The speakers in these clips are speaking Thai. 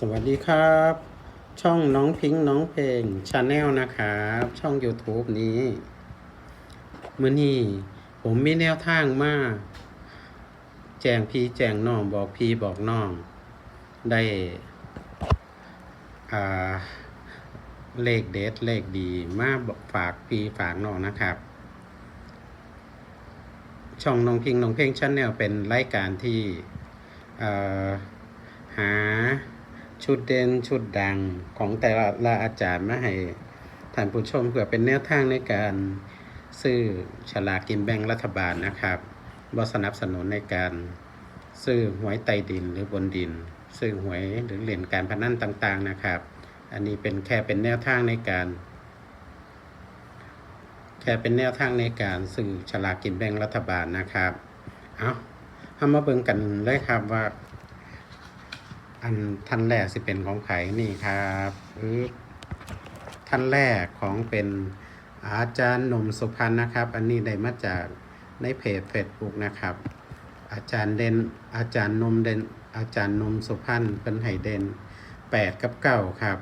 สวัสดีครับ ช่องน้องพิงค์น้องเพลงชาแนลนะครับ ช่อง YouTube นี้มื่อนี้ผมมีแนวทางมาแจงพี่แจงน้องบอกพี่บอกน้อง ได้อ่าเลขเด็ดเลขดีมากฝากพี่ฝากน้องนะครับ ช่องน้องพิงค์น้องเพลงชาแนลเป็นรายการที่หา ชุดเด่นชุดดังของแต่ละอาจารย์มาให้ท่านผู้ชมเพื่อเป็นแนวทางในการซื้อฉลากกินแบ่งรัฐบาลนะครับบ่สนับสนุนในการซื้อหวยใต้ดินหรือบนดิน ซื้อหวยหรือเหรียญการพนันต่างๆนะครับ อันนี้เป็นแค่เป็นแนวทางในการ แค่เป็นแนวทางในการซื้อฉลากกินแบ่งรัฐบาลนะครับ เอาเอามาเบิ่งกันเลยครับว่า อันท่านแรกสิเป็นของไข่นี่ครับท่านแรกของเป็นอาจารย์หนุ่มสุพรรณนะครับ อันนี้ได้มาจากในเพจเฟซบุ๊กนะครับ อาจารย์เด่นอาจารย์นมเด่นอาจารย์นมสุพรรณเป็นไห้เด่นแปดกับเก้าครับ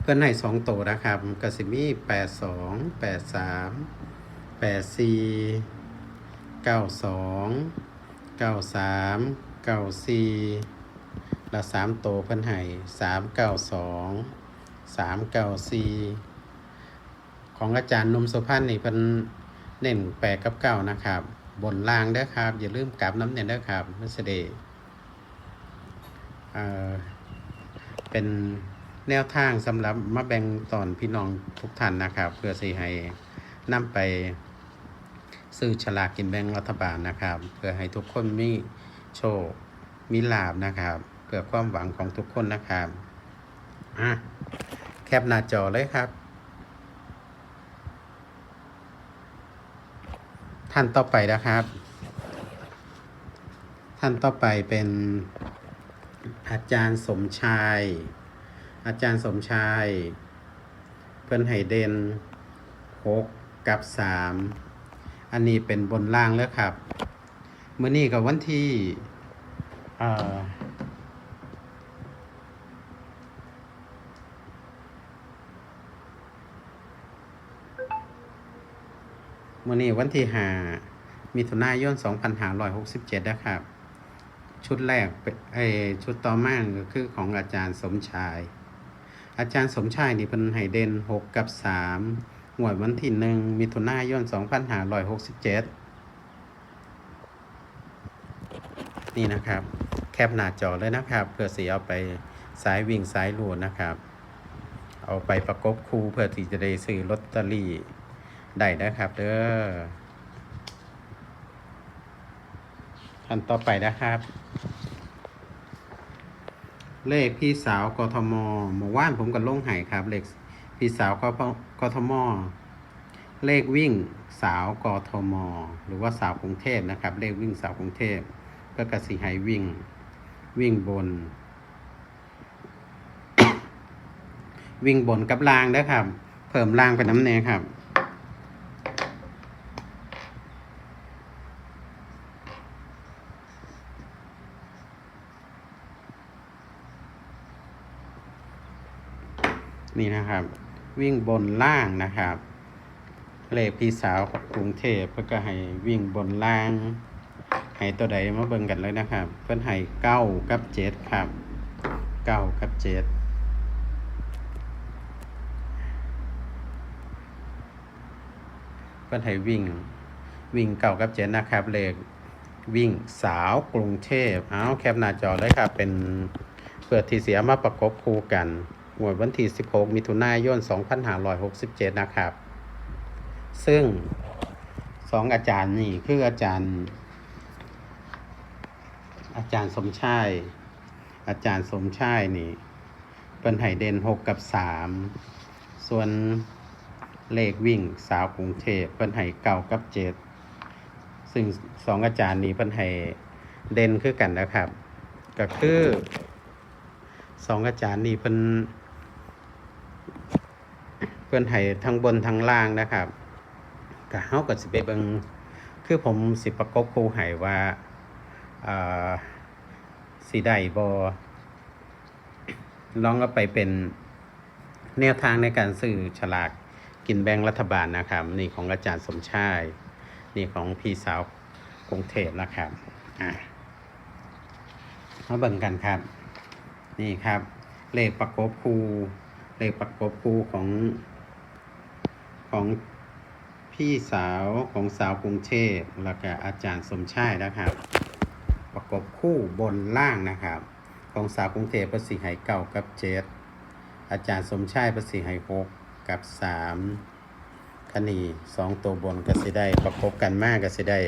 เพื่อนให้สองตัวนะครับกสิมีแปดสองแปดสามแปดสี่เก้าสองเก้าสามเก้าสี่ ละสามโตเพิ่นให้สามเก้าสองสามเก้าสี่ของอาจารย์นมสุพรรณนี่เพิ่นเน้นแปดกับเก้านะครับ บนล่างเด้อครับ อย่าลืมกลับน้ำเนียนเด้อครับมัสเดย์เป็นแนวทางสำหรับมาแบ่งตอนพี่น้องทุกท่านนะครับ เพื่อสิให้นำไปซื้อฉลากกินแบ่งรัฐบาลนะครับ เพื่อให้ทุกคนมีโชคมีลาบนะครับ พื่อความหวังของทุกคนนะครับอะแคปหน้าจอเลยครับ ท่านต่อไปนะครับ ท่านต่อไปเป็นอาจารย์สมชาย อาจารย์สมชาย เพื่อนไห้เดนหกกับสามอันนี้เป็นบนล่างแล้วครับ เมื่อนี้กับวันที่อ่อ มื่อนี้วันที่หามิถุนายน2567นะครับ ชุดแรกไอชุดต่อมาก็คือของอาจารย์สมชาย อาจารย์สมชายนี่เป็นไฮเดน6 กับ3หวดวันที่หนึ่งมิถุนายน2567 นี่นะครับ แคปหน้าจอเลยนะครับ เพื่อสีเอาไปสายวิ่งสายลูดนะครับ เอาไปประกบคู่เพื่อที่จะได้ซื้อลอตเตอรี่ ได้นะครับเด้อขั้นต่อไปนะครับ เลขพี่สาวกทมเมื่อวานผมกับลงไห้ครับ เลขพี่สาวกกทม เลขวิ่งสาวกทม หรือว่าสาวกรุงเทพนะครับ เลขวิ่งสาวกรุงเทพก็กสิให้วิ่ง วิ่งบน วิ่งบนกับล่างนะครับ เพิ่มล่างเป็นน้ำแน่ครับ นี่นะครับ วิ่งบนล่างนะครับ เลขพี่สาวของกรุงเทพเพื่อก็ให้วิ่งบนล่าง ให้ตัวใดมาเบิ่งกันเลยนะครับ เพิ่นให้เก้ากับเจ็ดครับเก้ากับเจ็ดเพิ่นให้วิ่งวิ่งเก้ากับเจ็ดนะครับ เลขวิ่งสาวกรุงเทพเอาแคปหน้าจอเลยครับเป็นเพื่อที่เสียมาประกบคู่กัน งวดวันที่ 16 มิถุนายน 2567 นะครับ ซึ่งสองอาจารย์นี่คืออาจารย์ อาจารย์สมชาย อาจารย์สมชายนี่เป็นไห่เด่นหกกับสามส่วนเลขวิ่งสาวกรุงเทพเป็นไห่เก่ากับเจ็ดซึ่งสองอาจารย์นี้เป็นไห่เด่นคือกันนะครับ ก็คือสองอาจารย์นี่เป็น เพื่อนไห่ทั้งบนทั้งล่างนะครับก็เฮาก็สิไปเบิงคือผมสิประกบคู่ไห่ว่าอ่าสีได้บอลองเอาไปเป็นแนวทางในการซื้อฉลากกินแบ่งรัฐบาลนะครับ นี่ของอาจารย์สมชาย นี่ของพี่สาวกรุงเทพนะครับอะมาเบิ่งกันครับ นี่ครับ เลขประกบคูเลขประกบคูของ ของพี่สาวของสาวกรุงเทพแล้วก็อาจารย์สมชายนะครับ ประกบคู่บนล่างนะครับ ของสาวกรุงเทพประสิไหเก้ากับเจ็ดอาจารย์สมชายประสิไหหกกับสามคณีสองตัวบนก็สิได้ประกบกันมากก็สิได้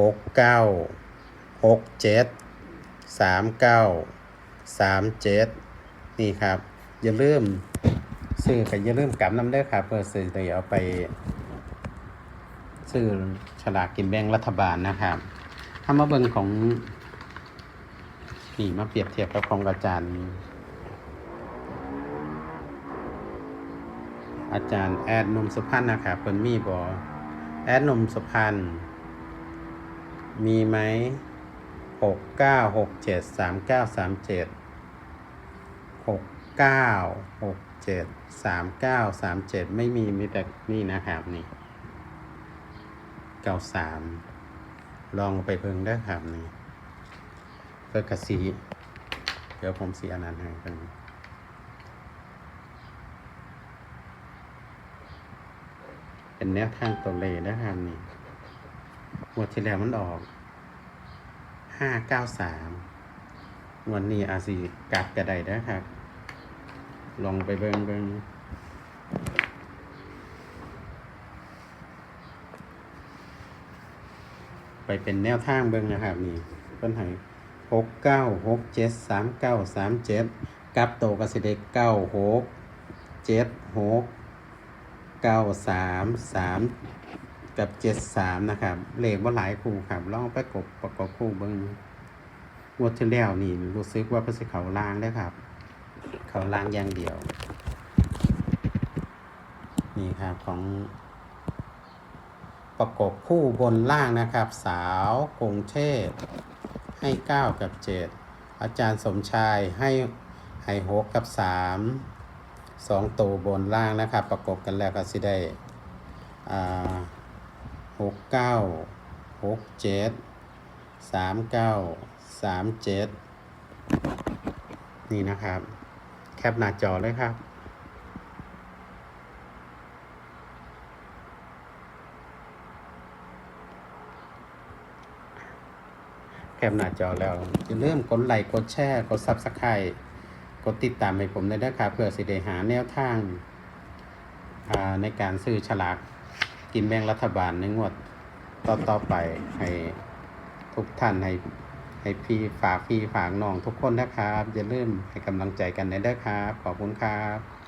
หกเก้าหกเจ็ดสามเก้าสามเจ็ดนี่ครับ อย่าลืม ซื้อก็อย่าลืมกลับน้ำเด้อครับเพื่อซื้อได้เอาไป ซื้อฉลากกินแบ่งรัฐบาลนะครับถ้ามาเบิ่งของนี่มาเปรียบเทียบกับของอาจารย์ อาจารย์แอดนมสุพรรณนะครับเพิ่นมีบอแอดนมสุพรรณมีไหมหกเก้าหกเจ็ดสามเก้าสามเจ็ดหกเก้าหก เจ็ดสามเก้าสามเจ็ดไม่มีมีแต่นี่นะครับนี่เก้าสามลองไปเพิ่งได้ครับนี่เพื่อกระสีเดี๋ยวผมสีอันนั้นให้เพิ่งเป็นแนวทางตัวเลขนะครับนี่งวดที่แล้วมันออกห้าเก้าสามวันนี้อาจสีกลับกระไดนะครับ ลองไปเบิ่งเบิ่งไปเป็นแนวทางเบิ่งนะครับนี่เพิ่นให้หกเก้าหกเจ็ดสามเก้าสามเจ็ดกับโตกสิเด็กเก้าหกเจ็ดหกเก้าสามสามกับเจ็ดสามนะครับ เลขว่าหลายคู่ครับลองไปกบประกอบคู่เบิ่งงวดที่แล้วนี่รู้สึกว่าเพิ่นสิเขาล่างได้ครับ เขาล่างอย่างเดียว นี่ครับของ ประกบคู่บนล่างนะครับ สาวกรุงเทพให้ 9 กับ 7 อาจารย์สมชายให้ให้หกกับ 3 2 ตัวบนล่างนะครับ ประกบกันแล้วก็สิได้หกเก้าหกเจ็ดสามเก้าสามเจ็ดนี่นะครับ คปหน้าจอเลยครับแคปหน้าจอแล้วอย่าลืมกดไลค์กดแชร์กด Subscribe กดติดตามให้ผมด้วยนะครับเพื่อสิได้หาแนวทางในการซื้อฉลากกินแบ่งรัฐบาลในงวดต่อต่อไปให้ทุกท่านให้ ให้พี่ฝากพี่ฝากน้องทุกคนนะครับอย่าลืมให้กำลังใจกันในเด้อครับ ขอบคุณครับ